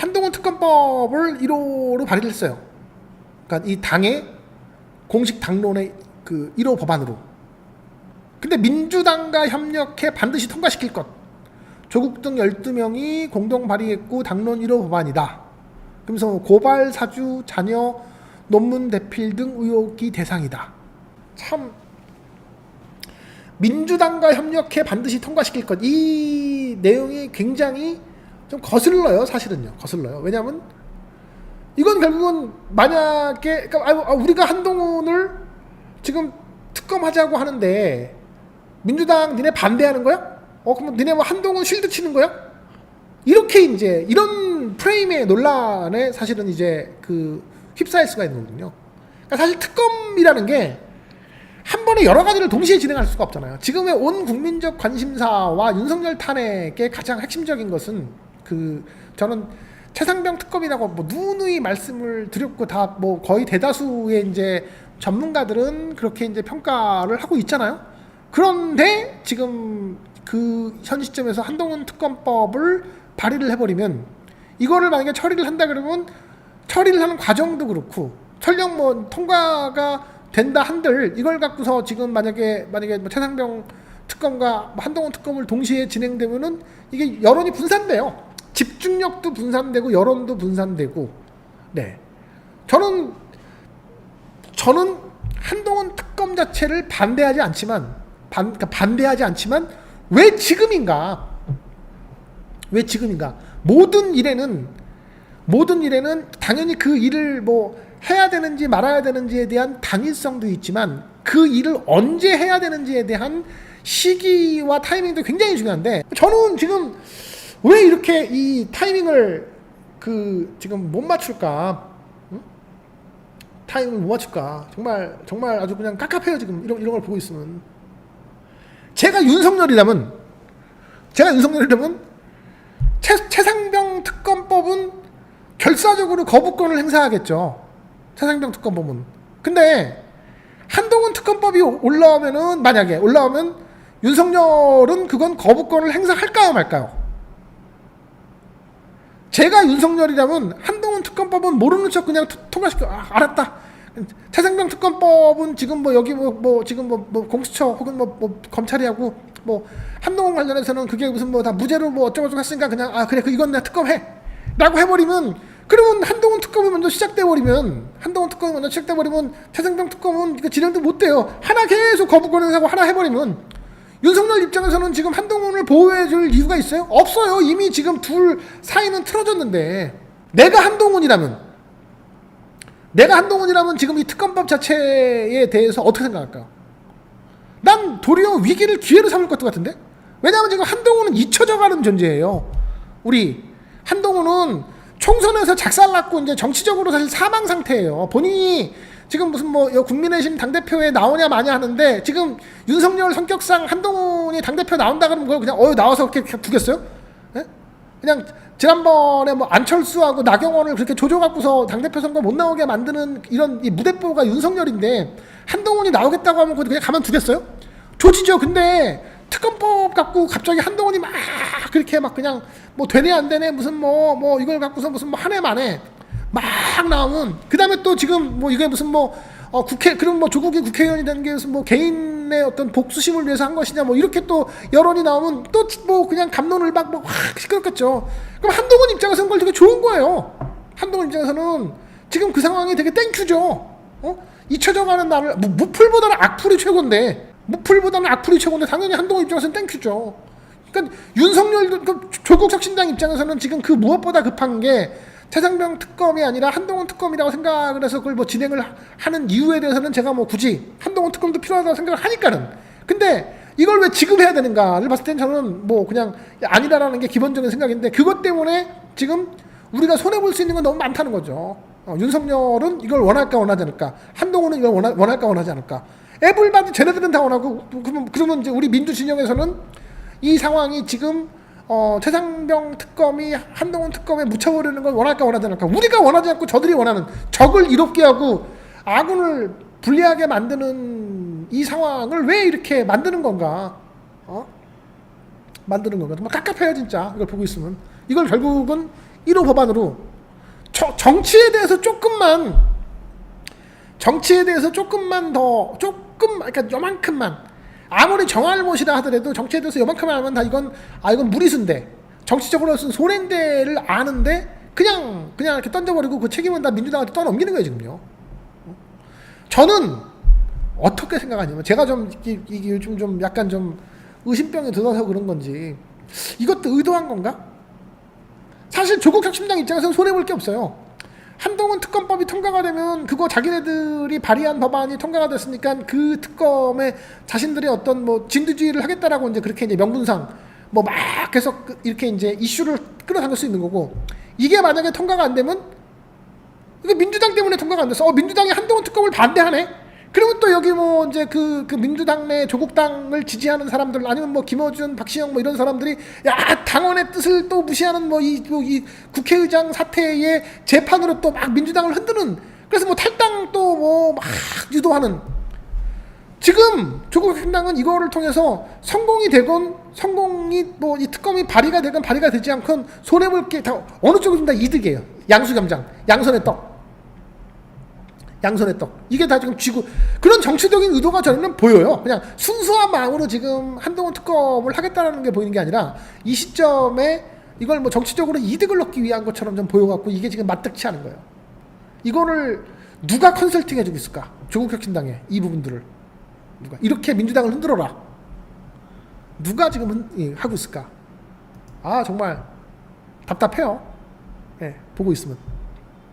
한동훈 특검법을 1호로 발의를 했어요. 그러니까 이 당의 공식 당론의 그 1호 법안으로. 근데 민주당과 협력해 반드시 통과시킬 것. 조국 등 12명이 공동 발의했고 당론 1호 법안이다. 그러면서 고발 사주 자녀 논문 대필 등 의혹이 대상이다. 참 민주당과 협력해 반드시 통과시킬 것. 이 내용이 굉장히 좀 거슬러요, 사실은요. 거슬러요. 왜냐하면 이건 결국은 만약에 그러니까 아, 우리가 한동훈을 지금 특검하자고 하는데 민주당 니네 반대하는 거야? 어 그럼 니네 뭐 한동훈 실드 치는 거야? 이렇게 이제 이런 프레임의 논란에 사실은 이제 그 휩싸일 수가 있는 거거든요. 그러니까 사실 특검이라는 게 한 번에 여러 가지를 동시에 진행할 수가 없잖아요. 지금의 온 국민적 관심사와 윤석열 탄핵의 가장 핵심적인 것은 그 저는 최상병 특검이라고 뭐 누누이 말씀을 드렸고 다 뭐 거의 대다수의 이제 전문가들은 그렇게 이제 평가를 하고 있잖아요. 그런데 지금 그 현 시점에서 한동훈 특검법을 발의를 해버리면 이거를 만약에 처리를 한다 그러면 처리를 하는 과정도 그렇고 설령 뭐 통과가 된다 한들 이걸 갖고서 지금 만약에 만약에 뭐 최상병 특검과 뭐 한동훈 특검을 동시에 진행되면은 이게 여론이 분산돼요. 집중력도 분산되고 여론도 분산되고. 네. 저는 저는 한동훈 특검 자체를 반대하지 않지만 반 그러니까 반대하지 않지만 왜 지금인가? 왜 지금인가? 모든 일에는 모든 일에는 당연히 그 일을 뭐 해야 되는지 말아야 되는지에 대한 당위성도 있지만 그 일을 언제 해야 되는지에 대한 시기와 타이밍도 굉장히 중요한데 저는 지금 왜 이렇게 이 타이밍을 그 지금 못 맞출까? 응? 타이밍을 못 맞출까? 정말 정말 아주 그냥 깝깝해요 지금 이런 이런 걸 보고 있으면 제가 윤석열이라면 제가 윤석열이라면 최, 최상병 특검법은 결사적으로 거부권을 행사하겠죠. 최상병 특검법은. 근데 한동훈 특검법이 올라오면은 만약에 올라오면 윤석열은 그건 거부권을 행사할까요 말까요? 제가 윤석열이라면 한동훈 특검법은 모르는 척 그냥 투- 통과시켜. 아, 알았다. 최상병 특검법은 지금 뭐 여기 뭐, 뭐 지금 뭐, 뭐 공수처 혹은 뭐, 뭐 검찰이 하고 뭐 한동훈 관련해서는 그게 무슨 뭐 다 무죄로 뭐 어쩌고 저쩌고 했으니까 그냥 아 그래. 그 이건 내가 특검해. 라고 해버리면 그러면 한동훈 특검이 먼저 시작돼 버리면 한동훈 특검이 먼저 시작돼 버리면 최상병 특검은 이거 진행도 못 돼요. 하나 계속 거부권 행사하고 하나 해버리면 윤석열 입장에서는 지금 한동훈을 보호해줄 이유가 있어요? 없어요 이미 지금 둘 사이는 틀어졌는데 내가 한동훈이라면 내가 한동훈이라면 지금 이 특검법 자체에 대해서 어떻게 생각할까요? 난 도리어 위기를 기회로 삼을 것 같은데? 왜냐하면 지금 한동훈은 잊혀져가는 존재예요. 우리 한동훈은 총선에서 작살났고 이제 정치적으로 사실 사망 상태예요. 본인이 지금 무슨 뭐 국민의힘 당대표에 나오냐 마냐 하는데 지금 윤석열 성격상 한동훈이 당대표 나온다 그러면 그걸 그냥 어 나와서 그렇게 두겠어요? 예? 그냥 지난번에 뭐 안철수하고 나경원을 그렇게 조져갖고서 당대표 선거 못 나오게 만드는 이런 이 무대뽀가 윤석열인데 한동훈이 나오겠다고 하면 그냥 가만 두겠어요? 조지죠. 근데 특검법 갖고 갑자기 한동훈이 막 그렇게 막 그냥 뭐 되네 안 되네 무슨 뭐뭐 이걸 갖고서 무슨 뭐 한 해 만에 막 나오면 그 다음에 또 지금 뭐 이게 무슨 뭐 어, 국회 그럼 뭐 조국이 국회의원이 되는 게 무슨 뭐 개인의 어떤 복수심을 위해서 한 것이냐 뭐 이렇게 또 여론이 나오면 또 뭐 그냥 감론을박 뭐확 시끄럽겠죠. 그럼 한동훈 입장에서는 그걸 되게 좋은 거예요. 한동훈 입장에서는 지금 그 상황이 되게 땡큐죠. 어? 잊혀져가는 나를 무, 무풀보다는 악플이 최고인데 무풀보다는 악플이 최고인데 당연히 한동훈 입장에서는 땡큐죠. 그러니까 윤석열도 그 조국 혁신당 입장에서는 지금 그 무엇보다 급한 게 최상병 특검이 아니라 한동훈 특검이라고 생각을 해서 그걸 뭐 진행을 하- 하는 이유에 대해서는 제가 뭐 굳이 한동훈 특검도 필요하다고 생각을 하니까는 근데 이걸 왜 지금 해야 되는가를 봤을 땐 저는 뭐 그냥 아니다라는 게 기본적인 생각인데 그것 때문에 지금 우리가 손해 볼 수 있는 건 너무 많다는 거죠. 어, 윤석열은 이걸 원할까 원하지 않을까? 한동훈은 이걸 원하, 원할까 원하지 않을까? 애블바디 쟤네들은 다 원하고 그러면 그러면 이제 우리 민주 진영에서는 이 상황이 지금 어, 최상병 특검이 한동훈 특검에 묻혀버리는 걸 원할까 원하지 않을까? 우리가 원하지 않고 저들이 원하는 적을 이롭게 하고 아군을 불리하게 만드는 이 상황을 왜 이렇게 만드는 건가? 어? 만드는 건가? 정말 깝깝해요 진짜 이걸 보고 있으면 이걸 결국은 1호 법안으로 저- 정치에 대해서 조금만 정치에 대해서 조금만 더 조금 그러니까 요만큼만 아무리 정할못이라 하더라도 정치에 대해서 요만큼만 하면 다 이건 아 이건 무리수인데 정치적으로서는 손해인데를 아는데 그냥 그냥 이렇게 던져버리고 그 책임은 다 민주당한테 떠넘기는 거예요 지금요. 저는 어떻게 생각하냐면 제가 좀 이게, 이게 요즘 좀 약간 좀 의심병이 들어서 그런 건지 이것도 의도한 건가? 사실 조국 혁신당 입장에서는 손해 볼 게 없어요. 한동훈 특검법이 통과가 되면 그거 자기네들이 발의한 법안이 통과가 됐으니까 그 특검에 자신들의 어떤 뭐 진두지휘를 하겠다라고 이제 그렇게 이제 명분상 뭐 막 계속 그- 이렇게 이제 이슈를 끌어당길 수 있는 거고 이게 만약에 통과가 안 되면 이게 민주당 때문에 통과가 안 됐어. 어, 민주당이 한동훈 특검을 반대하네. 그러면 또 여기 뭐 이제 그, 그 민주당 내 조국당을 지지하는 사람들 아니면 뭐 김어준, 박시영 뭐 이런 사람들이 야 당원의 뜻을 또 무시하는 뭐이이 국회의장 사태의 재판으로 또 막 민주당을 흔드는 그래서 뭐 탈당 또 뭐 막 유도하는 지금 조국 혁신당은 이거를 통해서 성공이 되건 성공이 뭐 이 특검이 발의가 되건 발의가 되지 않건 손해 볼 게 다 어느 쪽이든 다 이득이에요. 양수겸장, 양손의 떡. 양손의 떡. 이게 다 지금 쥐고 그런 정치적인 의도가 저는 보여요. 그냥 순수한 마음으로 지금 한동훈 특검을 하겠다라는 게 보이는 게 아니라 이 시점에 이걸 뭐 정치적으로 이득을 얻기 위한 것처럼 좀 보여갖고 이게 지금 맞득치 않은 거예요. 이거를 누가 컨설팅 해주고 있을까? 조국 혁신당에 이 부분들을 누가 이렇게 민주당을 흔들어라. 누가 지금 흔, 예, 하고 있을까? 아 정말 답답해요. 예, 보고 있으면.